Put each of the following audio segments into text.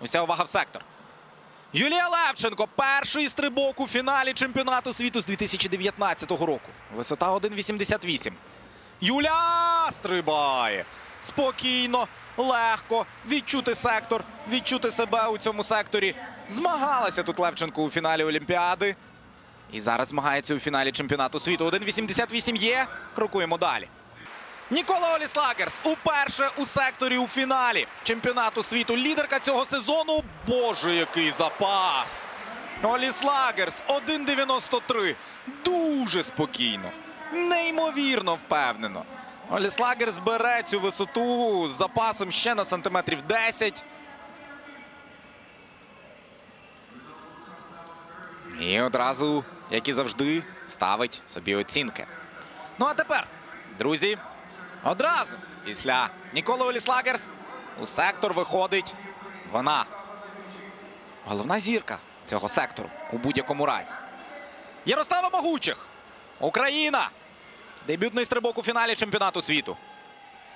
Уся увага в сектор. Юлія Левченко. Перший стрибок у фіналі чемпіонату світу з 2019 року. Висота 1,88. Юля стрибає. Спокійно, легко. Відчути сектор, відчути себе у цьому секторі. Змагалася тут Левченко у фіналі Олімпіади. І зараз змагається у фіналі чемпіонату світу. 1,88 є. Крокуємо далі. Нікола Оліслагерс уперше у секторі у фіналі чемпіонату світу. Лідерка цього сезону. Боже, який запас! Оліслагерс 1,93. Дуже спокійно. Неймовірно впевнено. Оліслагерс бере цю висоту з запасом ще на сантиметрів 10. І одразу, як і завжди, ставить собі оцінки. Ну а тепер, друзі, одразу після Ніколи Оліслагерс у сектор виходить вона. Головна зірка цього сектору у будь-якому разі. Ярослава Могучих. Україна. Дебютний стрибок у фіналі чемпіонату світу.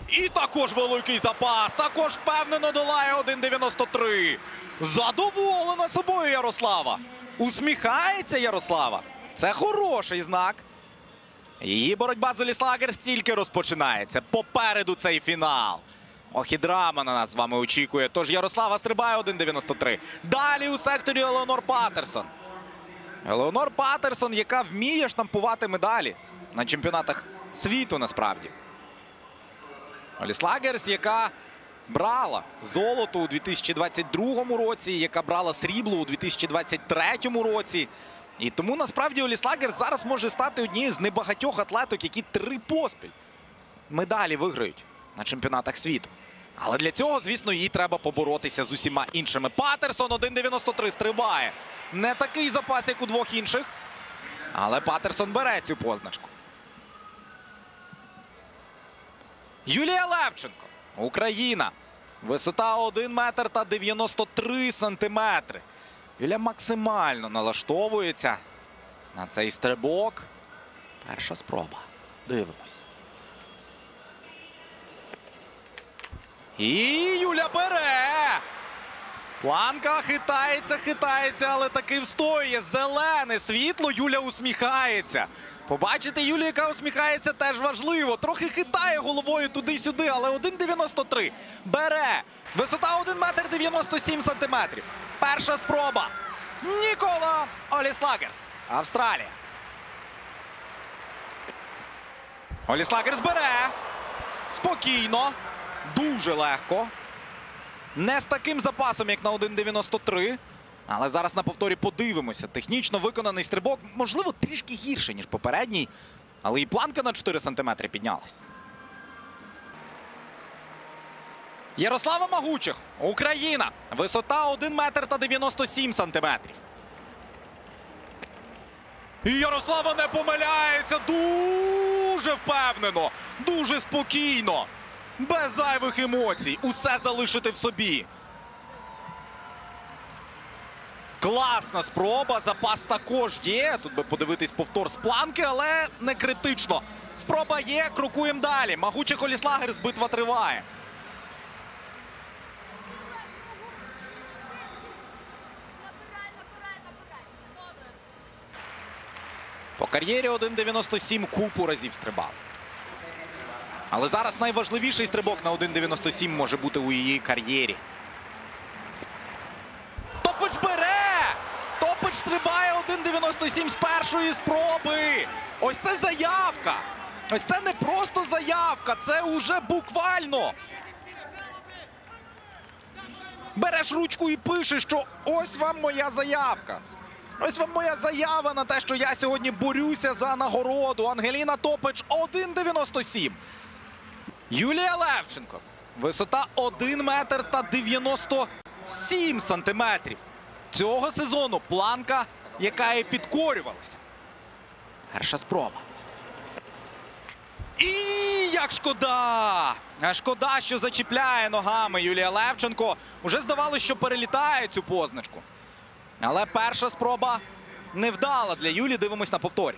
І також великий запас. Також впевнено долає 1,93. Задоволена собою Ярослава. Усміхається Ярослава. Це хороший знак. Її боротьба з Оліслагерс тільки розпочинається. Попереду цей фінал. Ох, і драма на нас з вами очікує. Тож Ярослава стрибає 1,93. Далі у секторі Елеонор Патерсон. Елеонор Патерсон, яка вміє штампувати медалі на чемпіонатах світу насправді. Оліслагерс, яка брала золото у 2022 році, яка брала срібло у 2023 році. І тому насправді Оліслагерс зараз може стати однією з небагатьох атлеток, які три поспіль медалі виграють на чемпіонатах світу. Але для цього, звісно, їй треба поборотися з усіма іншими. Патерсон 1,93 стрибає. Не такий запас, як у двох інших. Але Патерсон бере цю позначку. Юлія Левченко. Україна. Висота 1 метр та 93 сантиметри. Юля максимально налаштовується на цей стрибок. Перша спроба. Дивимось. І Юля бере. Планка хитається, хитається, але таки встоює. Зелене світло. Юля усміхається. Побачити Юлію, яка усміхається, теж важливо. Трохи хитає головою туди-сюди, але 1,93. Бере. Висота 1 метр 97 сантиметрів. Перша спроба. Нікола Оліслагерс. Австралія. Оліслагерс бере. Спокійно. Дуже легко. Не з таким запасом, як на 1,93. Але зараз на повторі подивимося. Технічно виконаний стрибок, можливо, трішки гірше, ніж попередній. Але і планка на 4 сантиметри піднялась. Ярослава Магучих, Україна. Висота 1 метр та 97 сантиметрів. І Ярослава не помиляється. Дуже впевнено, дуже спокійно. Без зайвих емоцій. Усе залишити в собі. Класна спроба. Запас також є. Тут би подивитись повтор з планки, але не критично. Спроба є. Крокуємо далі. Магучих Оліслагерс. Битва триває. Кар'єрі 1,97 купу разів стрибали. Але зараз найважливіший стрибок на 1,97 може бути у її кар'єрі. Топич бере! Топич стрибає 1,97 з першої спроби. Ось це заявка. Ось це не просто заявка, це уже буквально. Береш ручку і пишеш, що ось вам моя заявка. Ось вам моя заява на те, що я сьогодні борюся за нагороду. Ангеліна Топич 1,97. Юлія Левченко. Висота 1 метр та 97 сантиметрів. Цього сезону планка, яка і підкорювалася. Перша спроба. І як шкода! Шкода, що зачіпляє ногами Юлія Левченко. Уже здавалося, що перелітає цю позначку. Але перша спроба невдала для Юлі. Дивимось на повторі.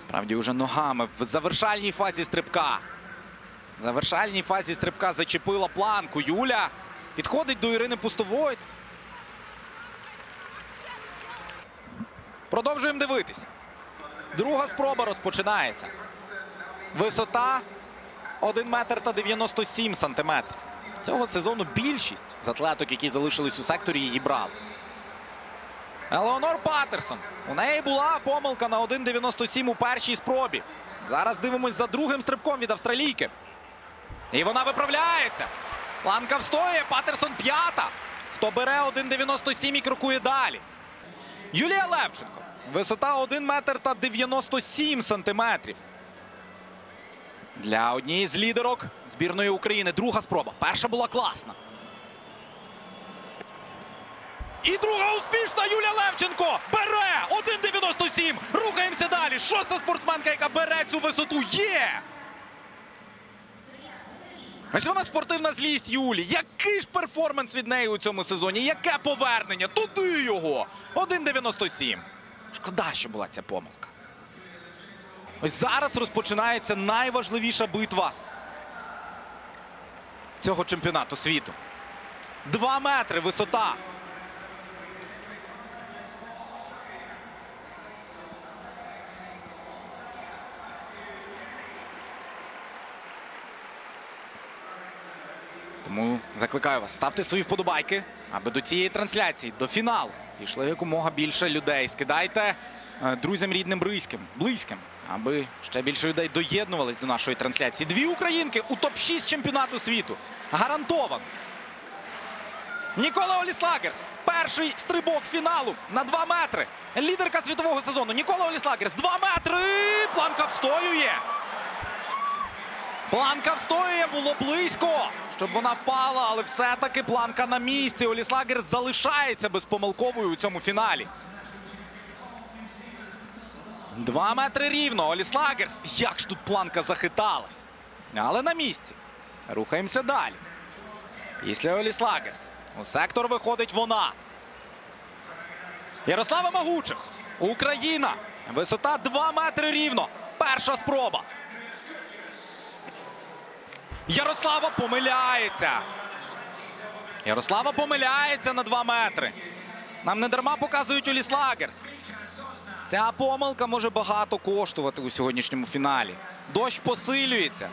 Справді, уже ногами в завершальній фазі стрибка. В завершальній фазі стрибка зачепила планку. Юля підходить до Ірини Пустовойт. Продовжуємо дивитися. Друга спроба розпочинається. Висота 1 метр та 97 сантиметрів. Цього сезону більшість з атлеток, які залишились у секторі, її брали. Елеонор Патерсон. У неї була помилка на 1,97 у першій спробі. Зараз дивимось за другим стрибком від австралійки. І вона виправляється. Планка встоює. Патерсон п'ята. Хто бере 1,97 і крокує далі. Юлія Левченко. Висота 1 метр та 97 сантиметрів. Для однієї з лідерок збірної України. Друга спроба. Перша була класна. І друга успішна Юлія Левченко бере 1,97. Рухаємося далі. Шоста спортсменка, яка бере цю висоту. Є! Ось вона спортивна злість Юлі. Який ж перформанс від неї у цьому сезоні? Яке повернення? Туди його! 1,97. Шкода, що була ця помилка. Ось зараз розпочинається найважливіша битва цього чемпіонату світу. Два метри висота. Тому закликаю вас, ставте свої вподобайки, аби до цієї трансляції, до фіналу, дійшло якомога більше людей. Скидайте друзям, рідним, близьким, близьким, аби ще більше людей доєднувались до нашої трансляції. Дві українки у топ-6 чемпіонату світу. Гарантовано. Нікола Оліслагерс. Перший стрибок фіналу на 2 метри. Лідерка світового сезону. Нікола Оліслагерс. 2 метри. Планка встоює. Планка встоює, було близько, щоб вона впала, але все-таки планка на місці. Оліслагерс залишається безпомилковою у цьому фіналі. Два метри рівно. Оліслагерс. Як ж тут планка захиталась. Але на місці. Рухаємося далі. Після Оліслагерс. У сектор виходить вона. Ярослава Магучих. Україна. Висота 2 метри рівно. Перша спроба. Ярослава помиляється. Ярослава помиляється на 2 метри. Нам не дарма показують Уліс Лагерс. Ця помилка може багато коштувати у сьогоднішньому фіналі. Дощ посилюється.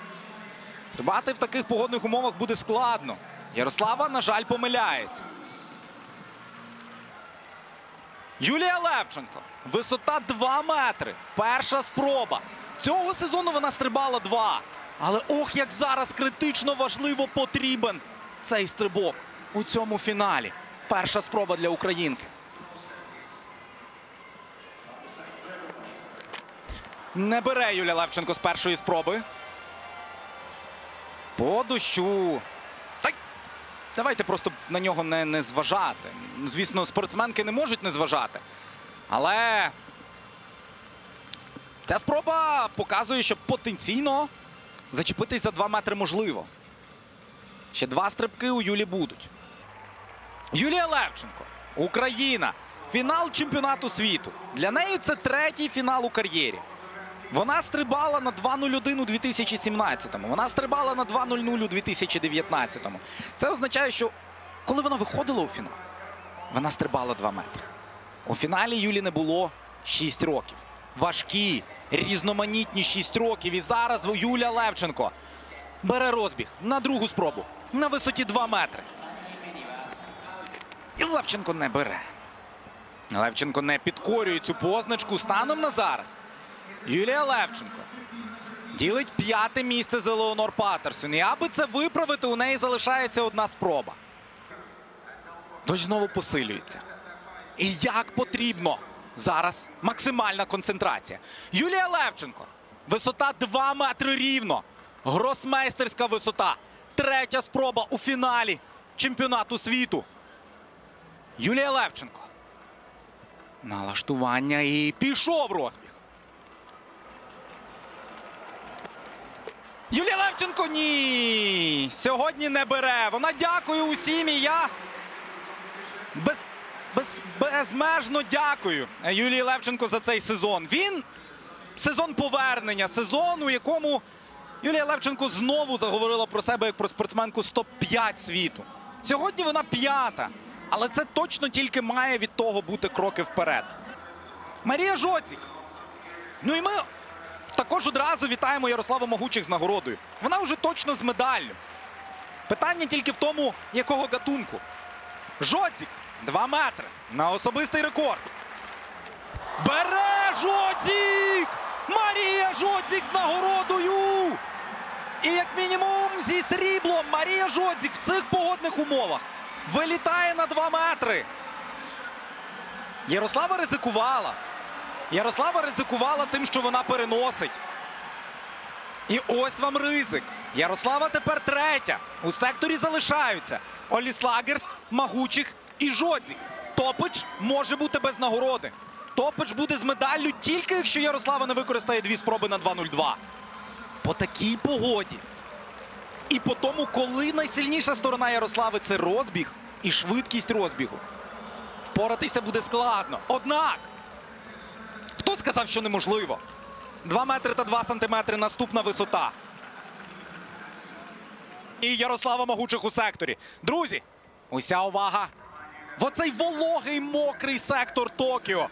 Стрибати в таких погодних умовах буде складно. Ярослава, на жаль, помиляється. Юлія Левченко. Висота 2 метри. Перша спроба. Цього сезону вона стрибала 2. Але ох, як зараз критично важливо потрібен цей стрибок у цьому фіналі. Перша спроба для українки. Не бере Юлія Левченко з першої спроби. По дощу. Та давайте просто на нього не, не зважати. Звісно, спортсменки не можуть не зважати. Але ця спроба показує, що потенційно зачепитись за 2 метри можливо. Ще два стрибки у Юлі будуть. Юлія Левченко, Україна. Фінал чемпіонату світу. Для неї це третій фінал у кар'єрі. Вона стрибала на 2.01 у 2017-му. Вона стрибала на 2.00 у 2019-му. Це означає, що коли вона виходила у фінал, вона стрибала 2 метри. У фіналі Юлі не було 6 років. Важкі, різноманітні 6 років. І зараз Юля Левченко бере розбіг на другу спробу на висоті 2 метри. І Левченко не бере. Левченко не підкорює цю позначку станом на зараз. Юлія Левченко ділить п'яте місце з Елеонор Патерсон. І аби це виправити, у неї залишається одна спроба. Дощ знову посилюється. І як потрібно зараз максимальна концентрація. Юлія Левченко. Висота 2 метри рівно. Гросмейстерська висота. Третя спроба у фіналі чемпіонату світу. Юлія Левченко. Налаштування і пішов розбіг. Юлія Левченко ні. Сьогодні не бере. Вона дякує усім. І я без, без, безмежно дякую Юлії Левченко за цей сезон. Він сезон повернення, сезон, у якому Юлія Левченко знову заговорила про себе як про спортсменку 105 світу. Сьогодні вона п'ята, але це точно тільки має від того бути кроки вперед. Марія Жоцік. Ну і ми також одразу вітаємо Ярославу Могучих з нагородою. Вона вже точно з медаллю. Питання тільки в тому, якого гатунку. Жоцік 2 метри на особистий рекорд. Бере Жоцік! Марія Жоцік з нагородою! І як мінімум зі сріблом Марія Жодзік в цих погодних умовах вилітає на 2 метри. Ярослава ризикувала. Ярослава ризикувала тим, що вона переносить. І ось вам ризик. Ярослава тепер третя. У секторі залишаються Оліслагерс, Магучих і Жодзік. Топич може бути без нагороди. Топич буде з медаллю тільки якщо Ярослава не використає дві спроби на 2-0-2 по такій погоді. І по тому, коли найсильніша сторона Ярослави це розбіг і швидкість розбігу. Впоратися буде складно. Однак, хто сказав, що неможливо? 2 метри та 2 сантиметри наступна висота. І Ярослава Могучих у секторі. Друзі, уся увага. В оцей вологий мокрий сектор Токіо.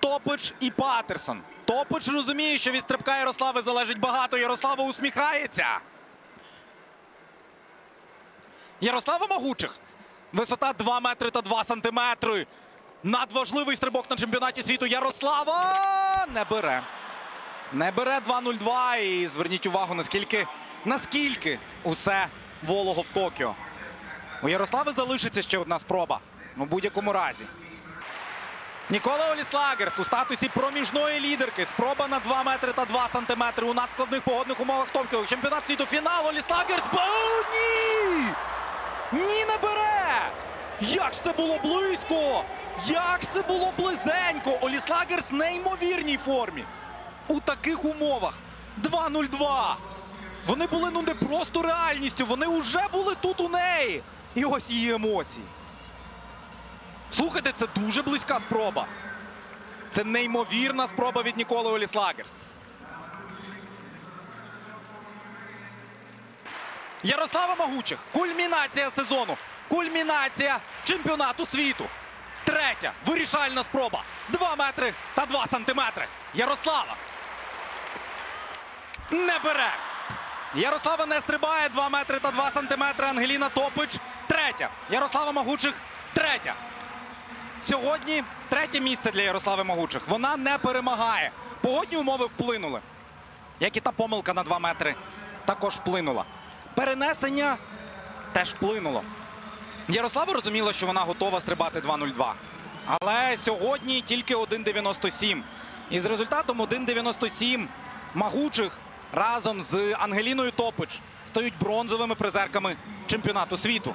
Топич і Патерсон. Топич розуміє, що від стрибка Ярослави залежить багато. Ярослава усміхається. Ярослава Могучих. Висота 2 метри та 2 сантиметри. Надважливий стрибок на чемпіонаті світу. Ярослава не бере. Не бере 2-0-2. І зверніть увагу, наскільки, наскільки усе волого в Токіо. У Ярослави залишиться ще одна спроба. У будь-якому разі. Нікола Оліслагерс у статусі проміжної лідерки. Спроба на 2 метри та 2 сантиметри у надскладних погодних умовах Токіо. Чемпіонат світу фінал. Оліслагерс. Ні! Ні, не бере! Як ж це було близько! Як ж це було близенько! Оліслагерс в неймовірній формі. У таких умовах. 2-0-2. Вони були ну не просто реальністю, вони вже були тут у неї. І ось її емоції. Слухайте, це дуже близька спроба. Це неймовірна спроба від Ніколи Оліслагерс. Ярослава Могучих. Кульмінація сезону. Кульмінація чемпіонату світу. Третя вирішальна спроба. 2 метри та 2 сантиметри. Ярослава. Не бере. Ярослава не стрибає 2 метри та 2 сантиметри. Ангеліна Топич. Третя. Ярослава Могучих. Третя. Сьогодні третє місце для Ярослави Могучих. Вона не перемагає. Погодні умови вплинули. Як і та помилка на 2 метри також вплинула. Перенесення теж вплинуло. Ярослава розуміла, що вона готова стрибати 2-0-2. Але сьогодні тільки 1.97. І з результатом 1.97 Магучих разом з Ангеліною Топич стають бронзовими призерками чемпіонату світу.